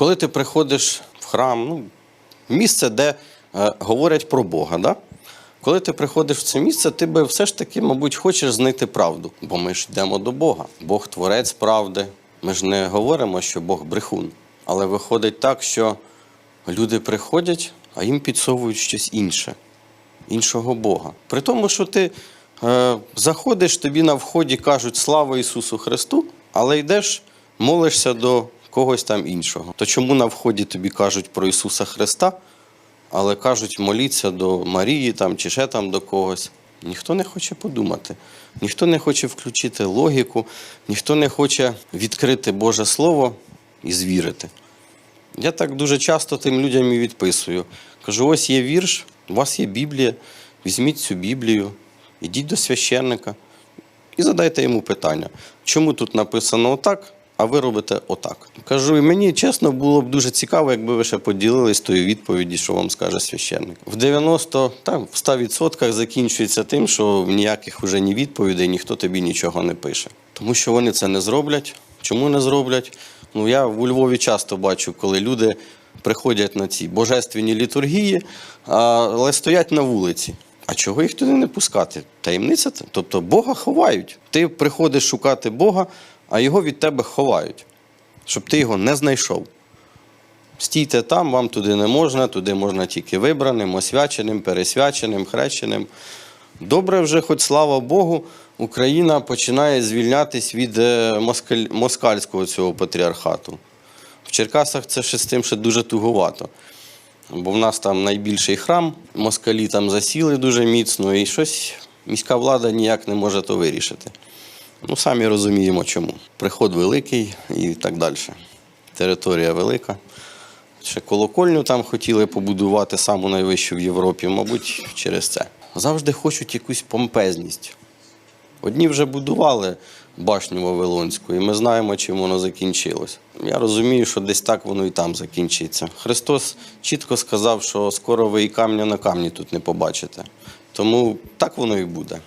Коли ти приходиш в храм, ну, місце, де е, говорять про Бога, да? коли ти приходиш в це місце, ти би все ж таки, мабуть, хочеш знайти правду, бо ми ж йдемо до Бога. Бог творець правди. Ми ж не говоримо, що Бог брехун. Але виходить так, що люди приходять, а їм підсовують щось інше, іншого Бога. При тому, що ти е, заходиш, тобі на вході кажуть слава Ісусу Христу, але йдеш, молишся до когось там іншого. То чому на вході тобі кажуть про Ісуса Христа, але кажуть моліться до Марії там, чи ще там до когось? Ніхто не хоче подумати, ніхто не хоче включити логіку, ніхто не хоче відкрити Боже Слово і звірити. Я так дуже часто тим людям і відписую. Кажу: ось є вірш, у вас є Біблія, візьміть цю Біблію, ідіть до священника і задайте йому питання, чому тут написано отак, а ви робите отак. Кажу, і мені чесно було б дуже цікаво, якби ви ще поділились тою відповіді, що вам скаже священник. В 90, там, в 100% закінчується тим, що ніяких вже ні відповідей, ніхто тобі нічого не пише. Тому що вони це не зроблять. Чому не зроблять? Ну, я у Львові часто бачу, коли люди приходять на ці божественні літургії, але стоять на вулиці. А чого їх туди не пускати? Таємниця. Тобто Бога ховають. Ти приходиш шукати Бога, а його від тебе ховають, щоб ти його не знайшов. Стійте там, вам туди не можна, туди можна тільки вибраним, освяченим, пересвяченим, хрещеним. Добре, вже, хоч слава Богу, Україна починає звільнятись від е, москаль... москальського цього патріархату. В Черкасах це ще з тим ще дуже туговато. Бо в нас там найбільший храм, москалі там засіли дуже міцно, і щось міська влада ніяк не може то вирішити. Ну, самі розуміємо чому. Приход великий і так далі. Територія велика. Ще колокольню там хотіли побудувати саму найвищу в Європі, мабуть, через це. Завжди хочуть якусь помпезність. Одні вже будували башню Вавилонську, і ми знаємо, чим воно закінчилось. Я розумію, що десь так воно і там закінчиться. Христос чітко сказав, що скоро ви і камня на камні тут не побачите. Тому так воно і буде.